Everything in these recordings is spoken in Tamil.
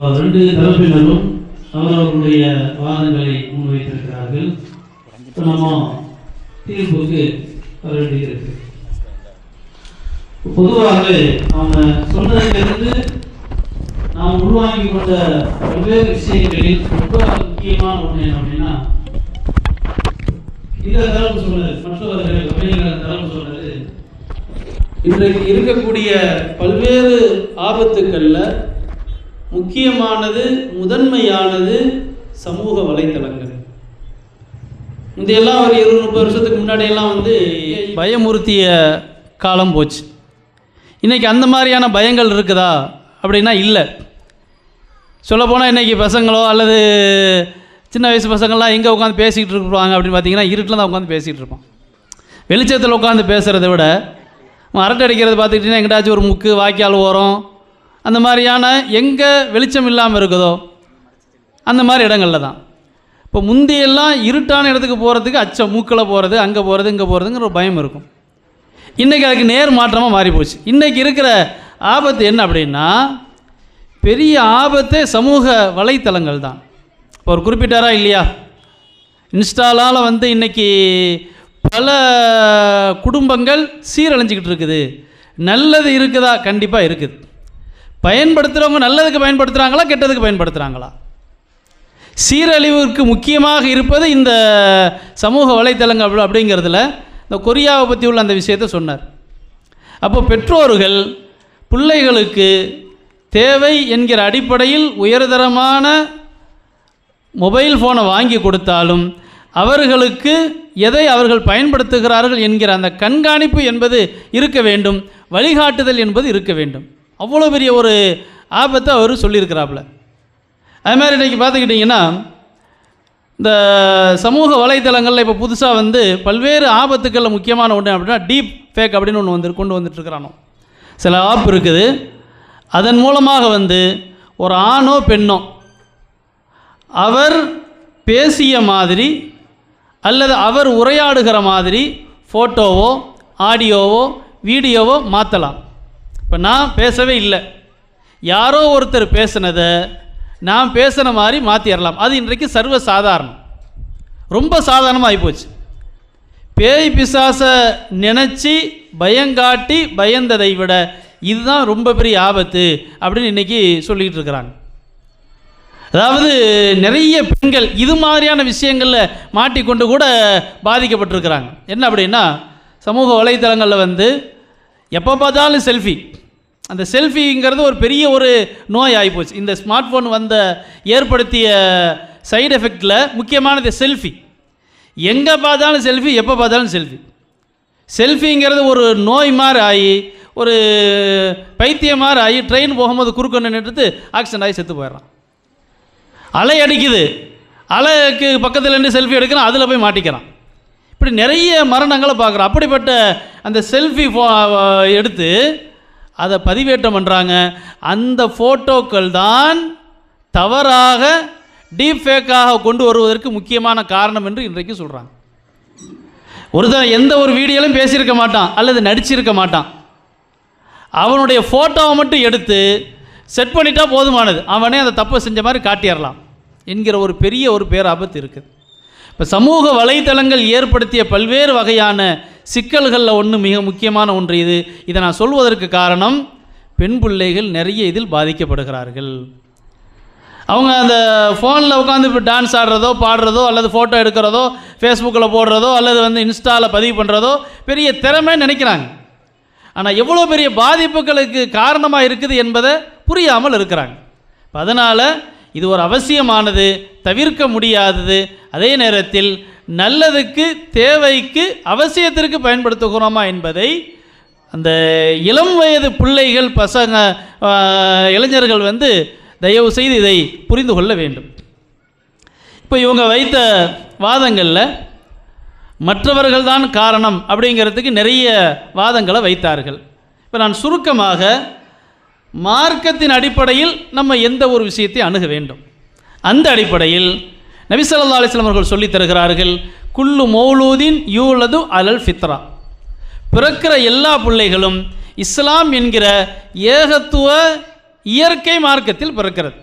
ரெண்டு தரப்பினரும் அவரவர்களுடைய வாதங்களை முன்வைத்திருக்கிறார்கள். நம்ம தீர்ப்புக்கு வர வேண்டியிருக்கு பொதுவாக அவங்க சொன்னதிலிருந்து நாம் உள்வாங்கி கொண்ட பல்வேறு விஷயங்களில் ரொம்ப முக்கியமான ஒன்று என்ன அப்படின்னா இந்த தரப்பு சொல்றது மற்றவர்கள் கம்பெனிகள் தரப்பு சொல்றது இன்றைக்கு இருக்கக்கூடிய பல்வேறு ஆபத்துக்களில் முக்கியமானது முதன்மையானது சமூக வலைத்தளங்கள். முந்தையெல்லாம் ஒரு இருபது முப்பது வருஷத்துக்கு முன்னாடியெல்லாம் வந்து பயமுறுத்திய காலம் போச்சு. இன்றைக்கி அந்த மாதிரியான பயங்கள் இருக்குதா? அப்படின்னா இல்லை. சொல்லப்போனால் இன்றைக்கி பசங்களோ அல்லது சின்ன வயசு பசங்கள்லாம் எங்கே உட்காந்து பேசிக்கிட்டு இருப்பாங்க அப்படின்னு பார்த்தீங்கன்னா இருட்டில் தான் உட்காந்து பேசிகிட்டு இருப்பான். வெளிச்சத்தில் உட்காந்து பேசுகிறத விட அரட்டை அடிக்கிறது பார்த்துக்கிட்டிங்கன்னா எங்கிட்டாச்சும் ஒரு முக்கு வாய்க்கால் ஓரம் அந்த மாதிரியான எங்கே வெளிச்சம் இல்லாமல் இருக்குதோ அந்த மாதிரி இடங்களில் தான் இப்போ முந்தியெல்லாம் இருட்டான இடத்துக்கு போகிறதுக்கு அச்சம் மூக்கில் போகிறது அங்கே போகிறது இங்கே போகிறதுங்கிற ஒரு பயம் இருக்கும். இன்றைக்கி அதுக்கு நேர் மாற்றமாக மாறிப்போச்சு. இன்றைக்கி இருக்கிற ஆபத்து என்ன அப்படின்னா பெரிய ஆபத்தே சமூக வலைத்தளங்கள் தான் இப்போ ஒரு குறிப்பிட்டாரா இல்லையா? இன்ஸ்டாலால் வந்து இன்றைக்கி பல குடும்பங்கள் சீரழிஞ்சிக்கிட்டு இருக்குது. நல்லது இருக்குதா? கண்டிப்பாக இருக்குது. பயன்படுத்துகிறவங்க நல்லதுக்கு பயன்படுத்துகிறாங்களா கெட்டதுக்கு பயன்படுத்துகிறாங்களா சீரழிவுக்கு முக்கியமாக இருப்பது இந்த சமூக வலைத்தளங்கள் அப்படி- அப்படிங்கிறதுல இந்த கொரியாவை பற்றி உள்ள அந்த விஷயத்தை சொன்னார். அப்போ பெற்றோர்கள் பிள்ளைகளுக்கு தேவை என்கிற அடிப்படையில் உயர்தரமான மொபைல் ஃபோனை வாங்கி கொடுத்தாலும் அவர்களுக்கு எதை அவர்கள் பயன்படுத்துகிறார்கள் என்கிற அந்த கண்காணிப்பு என்பது இருக்க வேண்டும் வழிகாட்டுதல் என்பது இருக்க வேண்டும். அவ்வளோ பெரிய ஒரு ஆபத்தை அவர் சொல்லியிருக்கிறாப்புல. அது மாதிரி இன்றைக்கி பார்த்துக்கிட்டிங்கன்னா இந்த சமூக வலைத்தளங்களில் இப்போ புதுசாக வந்து பல்வேறு ஆபத்துக்களில் முக்கியமான ஒன்று அப்படின்னா டீப் ஃபேக் அப்படின்னு ஒன்று வந்து கொண்டு வந்துட்டுருக்கிறானோ. சில ஆப் இருக்குது. அதன் மூலமாக வந்து ஒரு ஆணோ பெண்ணோ அவர் பேசிய மாதிரி அல்லது அவர் உரையாடுகிற மாதிரி ஃபோட்டோவோ ஆடியோவோ வீடியோவோ மாற்றலாம் இப்போ நான் பேசவே இல்லை. யாரோ ஒருத்தர் பேசுனதை நான் பேசின மாதிரி மாற்றிடலாம் அது இன்றைக்கு சர்வ சாதாரணம். ரொம்ப சாதாரணமாக ஆகிப்போச்சு பேய் பிசாசை நினச்சி பயங்காட்டி பயந்ததை விட இதுதான் ரொம்ப பெரிய ஆபத்து அப்படின்னு இன்றைக்கி சொல்லிக்கிட்டு இருக்கிறாங்க. அதாவது நிறைய பெண்கள் இது மாதிரியான விஷயங்களில் மாட்டிக்கொண்டு கூட பாதிக்கப்பட்டிருக்கிறாங்க. என்ன அப்படின்னா சமூக வலைத்தளங்களில் வந்து எப்போ பார்த்தாலும் செல்ஃபி. அந்த செல்ஃபிங்கிறது ஒரு பெரிய ஒரு நோய் ஆகிப்போச்சு இந்த ஸ்மார்ட் ஃபோன் வந்த ஏற்படுத்திய சைடு எஃபெக்டில் முக்கியமானது செல்ஃபி எங்கே பார்த்தாலும் செல்ஃபி எப்போ பார்த்தாலும் செல்ஃபி செல்ஃபிங்கிறது ஒரு நோய் மாதிரி ஆகி ஒரு பைத்தியம் மாதிரி ஆகி ட்ரெயின் போகும்போது குறுக்க நின்றுட்டு ஆக்சிடென்ட் ஆகி செத்து போயிடுறான். அலை அடிக்குது. அலைக்கு பக்கத்தில் நின்று செல்ஃபி எடுக்கிறான் அதில் போய் மாட்டிக்கிறான். இப்படி நிறைய மரணங்களை பார்க்குறோம் அப்படிப்பட்ட அந்த செல்ஃபி ஃபோ எடுத்து அதை பதிவேற்றம் பண்ணுறாங்க அந்த ஃபோட்டோக்கள் தான் தவறாக டீப் ஃபேக்காக கொண்டு வருவதற்கு முக்கியமான காரணம் என்று இன்றைக்கு சொல்கிறாங்க ஒருத்தன் எந்த ஒரு வீடியோலையும் பேசியிருக்க மாட்டான் அல்லது நடிச்சிருக்க மாட்டான். அவனுடைய ஃபோட்டோவை மட்டும் எடுத்து செட் பண்ணிட்டா போதுமானது. அவனே அந்த தப்பை செஞ்ச மாதிரி காட்டிடலாம் என்கிற ஒரு பெரிய ஒரு பேராபத்து இருக்குது. இப்போ சமூக வலைத்தளங்கள் ஏற்படுத்திய பல்வேறு வகையான சிக்கல்களில் ஒன்று மிக முக்கியமான ஒன்று இது. இதை நான் சொல்வதற்கு காரணம் பெண் பிள்ளைகள் நிறைய இதில் பாதிக்கப்படுகிறார்கள். அவங்க அந்த ஃபோனில் உட்காந்து இப்போ டான்ஸ் ஆடுறதோ பாடுறதோ அல்லது ஃபோட்டோ எடுக்கிறதோ ஃபேஸ்புக்கில் போடுறதோ அல்லது வந்து இன்ஸ்டாவில் பதிவு பண்ணுறதோ பெரிய திறமை நினைக்கிறாங்க. ஆனால் எவ்வளோ பெரிய பாதிப்புகளுக்கு காரணமாக இருக்குது என்பதை புரியாமல் இருக்கிறாங்க. அதனால் இது ஒரு அவசியமானது தவிர்க்க முடியாதது. அதே நேரத்தில் நல்லதுக்கு தேவைக்கு அவசியத்திற்கு பயன்படுத்துகிறோமா என்பதை அந்த இளம் வயது பிள்ளைகள் பசங்க இளைஞர்கள் வந்து தயவு செய்து இதை புரிந்து கொள்ள வேண்டும். இப்போ இவங்க வைத்த வாதங்களில் மற்றவர்கள் தான் காரணம் அப்படிங்கிறதுக்கு நிறைய வாதங்களை வைத்தார்கள். இப்போ நான் சுருக்கமாக மார்க்கத்தின் அடிப்படையில் நம்ம எந்த ஒரு விஷயத்தை அணுக வேண்டும். அந்த அடிப்படையில் நபிசல்லா அலிஸ்லாம் அவர்கள் சொல்லித் தருகிறார்கள் குல்லு மௌலூதின் யூலது அலல் ஃபித்ரா. பிறக்கிற எல்லா பிள்ளைகளும் இஸ்லாம் என்கிற ஏகத்துவ இயற்கை மார்க்கத்தில் பிறக்கிறது.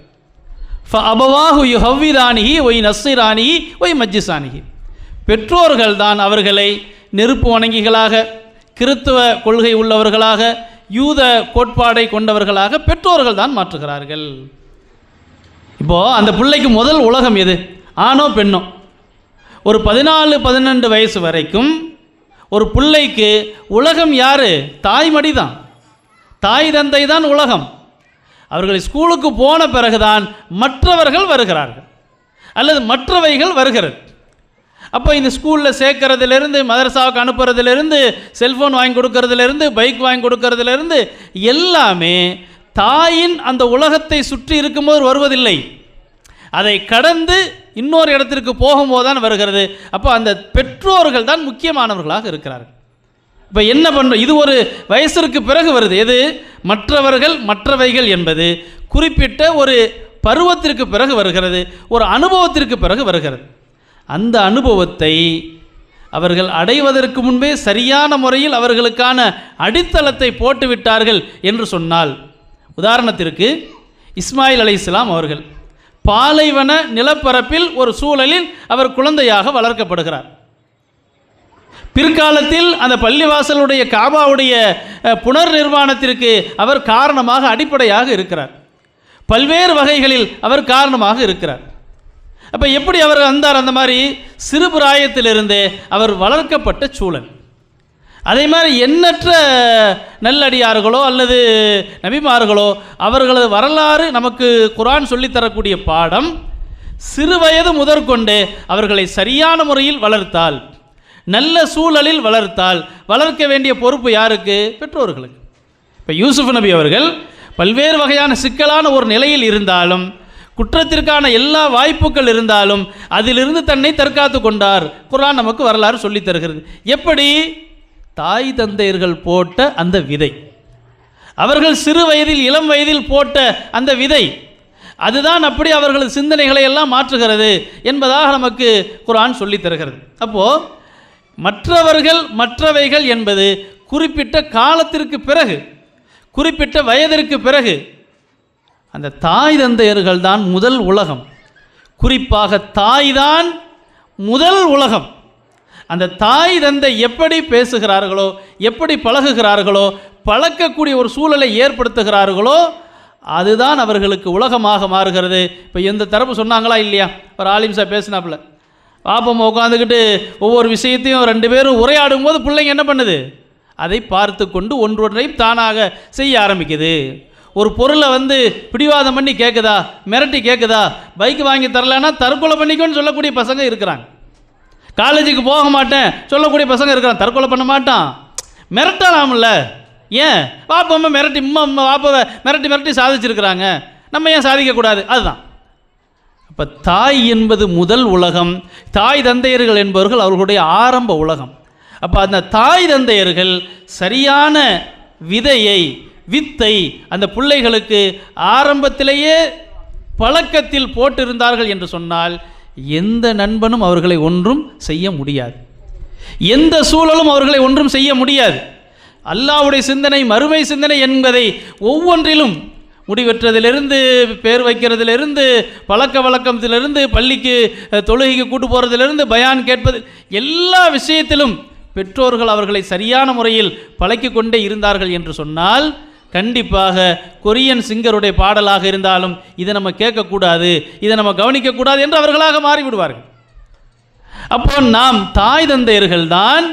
ஃப அபவாஹு யுஹவ்விதானிஹி ஒய் நஸ்ஸிரானிஹி ஒய் மஜ்ஜிசானிகி பெற்றோர்கள் தான் அவர்களை நெருப்பு வணங்கிகளாக கிறித்துவ கொள்கை உள்ளவர்களாக யூத கோட்பாடை கொண்டவர்களாக பெற்றோர்கள் தான் மாற்றுகிறார்கள். இப்போது அந்த பிள்ளைக்கு முதல் உலகம் எது? ஆணோ பெண்ணோ? ஒரு பதினாலு பதினெண்டு வயசு வரைக்கும் ஒரு பிள்ளைக்கு உலகம் யார்? தாய்மடி தான் தாய் தந்தை தான் உலகம். அவர்கள் ஸ்கூலுக்கு போன பிறகுதான் மற்றவர்கள் வருகிறார்கள். அல்லது மற்றவைகள் வருகிறது. அப்போ இந்த ஸ்கூலில் சேர்க்கறதுலேருந்து மதரசாவுக்கு அனுப்புறதுலேருந்து செல்ஃபோன் வாங்கி கொடுக்கறதுலேருந்து பைக் வாங்கி கொடுக்கறதுலேருந்து எல்லாமே தாயின் அந்த உலகத்தை சுற்றி இருக்கும்போது வருவதில்லை. அதை கடந்து இன்னொரு இடத்திற்கு போகும்போது தான் வருகிறது. அப்போ அந்த பெற்றோர்கள் தான் முக்கியமானவர்களாக இருக்கிறார்கள். இப்போ என்ன பண்ணுறோம் இது ஒரு வயசிற்கு பிறகு வருது. எது? மற்றவர்கள் மற்றவைகள் என்பது குறிப்பிட்ட ஒரு பருவத்திற்கு பிறகு வருகிறது. ஒரு அனுபவத்திற்கு பிறகு வருகிறது. அந்த அனுபவத்தை அவர்கள் அடைவதற்கு முன்பே சரியான முறையில் அவர்களுக்கான அடித்தளத்தை போட்டுவிட்டார்கள் என்று சொன்னால் உதாரணத்திற்கு இஸ்மாயில் அலி இஸ்லாம் அவர்கள் பாலைவன நிலப்பரப்பில் ஒரு சூழலில் அவர் குழந்தையாக வளர்க்கப்படுகிறார். பிற்காலத்தில் அந்த பள்ளிவாசலுடைய காபாவுடைய புனர் நிர்மாணத்திற்கு அவர் காரணமாக அடிப்படையாக இருக்கிறார். பல்வேறு வகைகளில் அவர் காரணமாக இருக்கிறார். அப்போ எப்படி அவர் வந்தார்? அந்த மாதிரி சிறு பிராயத்திலிருந்தே அவர் வளர்க்கப்பட்ட சூழல். அதே மாதிரி எண்ணற்ற நல்லடியார்களோ அல்லது நபிமார்களோ அவர்களது வரலாறு நமக்கு குரான் சொல்லித்தரக்கூடிய பாடம் சிறுவயது முதற்கொண்டு அவர்களை சரியான முறையில் வளர்த்தால் நல்ல சூழலில் வளர்த்தால் வளர்க்க வேண்டிய பொறுப்பு யாருக்கு? பெற்றோர்களுக்கு. இப்போ யூசுப் நபி அவர்கள் பல்வேறு வகையான சிக்கலான ஒரு நிலையில் இருந்தாலும் குற்றத்திற்கான எல்லா வாய்ப்புகள் இருந்தாலும் அதிலிருந்து தன்னை தற்காத்து கொண்டார். குரான் நமக்கு வரலாறு சொல்லித் தருகிறது. எப்படி? தாய் தந்தையர்கள் போட்ட அந்த விதை. அவர்கள் சிறு வயதில் இளம் வயதில் போட்ட அந்த விதை. அதுதான் அப்படி அவர்களது சிந்தனைகளை எல்லாம் மாற்றுகிறது என்பதாக நமக்கு குரான் சொல்லித் தருகிறது. அப்போது மற்றவர்கள் மற்றவைகள் என்பது குறிப்பிட்ட காலத்திற்கு பிறகு குறிப்பிட்ட வயதிற்கு பிறகு அந்த தாய் தந்தையர்கள் தான் முதல் உலகம். குறிப்பாக தாய் தான் முதல் உலகம். அந்த தாய் தந்தை எப்படி பேசுகிறார்களோ எப்படி பழகுகிறார்களோ பழக்கக்கூடிய ஒரு சூழலை ஏற்படுத்துகிறார்களோ அதுதான் அவர்களுக்கு உலகமாக மாறுகிறது. இப்போ எந்த தரப்பு சொன்னாங்களா இல்லையா? ஒரு ஆலிம்சா பேசினாப்புல. பாப்பம் உட்காந்துக்கிட்டு ஒவ்வொரு விஷயத்தையும் ரெண்டு பேரும் உரையாடும் போது பிள்ளைங்க என்ன பண்ணுது? அதை பார்த்து கொண்டு ஒன்றொன்றையும் தானாக செய்ய ஆரம்பிக்குது. ஒரு பொருளை வந்து பிடிவாதம் பண்ணி கேட்குதா மிரட்டி கேட்குதா பைக் வாங்கி தரலன்னா தற்கொலை பண்ணிக்கோன்னு சொல்லக்கூடிய பசங்க இருக்கிறாங்க. காலேஜுக்கு போக மாட்டேன். சொல்லக்கூடிய பசங்க இருக்கிறான். தற்கொலை பண்ண மாட்டான். மிரட்டலாம்ல. ஏன்? வாப்பம்மா மிரட்டி அம்மா அம்மா வாப்பாவை மிரட்டி மிரட்டி சாதிச்சிருக்கிறாங்க. நம்ம ஏன் சாதிக்கக்கூடாது அதுதான். அப்போ தாய் என்பது முதல் உலகம். தாய் தந்தையர்கள் என்பவர்கள் அவர்களுடைய ஆரம்ப உலகம். அப்போ அந்த தாய் தந்தையர்கள் சரியான விதையை வித்தை அந்த பிள்ளைகளுக்கு ஆரம்பத்திலேயே பழக்கத்தில் போட்டிருந்தார்கள் என்று சொன்னால் எந்த நண்பனும் அவர்களை ஒன்றும் செய்ய முடியாது. எந்த சூழலும் அவர்களை ஒன்றும் செய்ய முடியாது. அல்லாஹ்வுடைய சிந்தனை மறுமை சிந்தனை என்பதை ஒவ்வொன்றிலும் முடிவெற்றதிலிருந்து பேர் வைக்கிறதிலிருந்து பழக்க வழக்கத்திலிருந்து பள்ளிக்கு தொழுகைக்கு கூட்டு போகிறதிலிருந்து பயான் கேட்பது எல்லா விஷயத்திலும் பெற்றோர்கள் அவர்களை சரியான முறையில் பழக்கிக்கொண்டே இருந்தார்கள் என்று சொன்னால் கண்டிப்பாக கொரியன் சிங்கருடைய பாடலாக இருந்தாலும் இதை நம்ம கேட்கக்கூடாது இதை நம்ம கவனிக்கக்கூடாது என்று அவர்களாக மாறிவிடுவார்கள். அப்போ நாம் தாய் தந்தையர்கள் தான்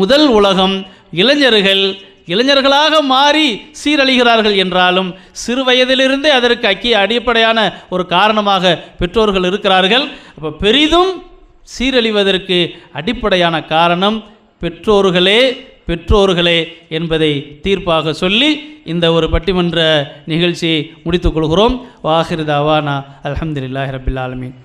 முதல் உலகம் இளைஞர்கள் இளைஞர்களாக மாறி சீரழிகிறார்கள் என்றாலும் சிறு வயதிலிருந்தே அதற்கு அக்கிய அடிப்படையான ஒரு காரணமாக பெற்றோர்கள் இருக்கிறார்கள். அப்போ பெரிதும் சீரழிவதற்கு அடிப்படையான காரணம் பெற்றோர்களே பெற்றோர்களே என்பதை தீர்ப்பாக சொல்லி இந்த ஒரு பட்டிமன்ற நிகழ்ச்சியை முடித்துக் கொள்கிறோம். வாஹிர் தாவானா. அல்ஹம்துலில்லாஹி ரபில் ஆலமீன்.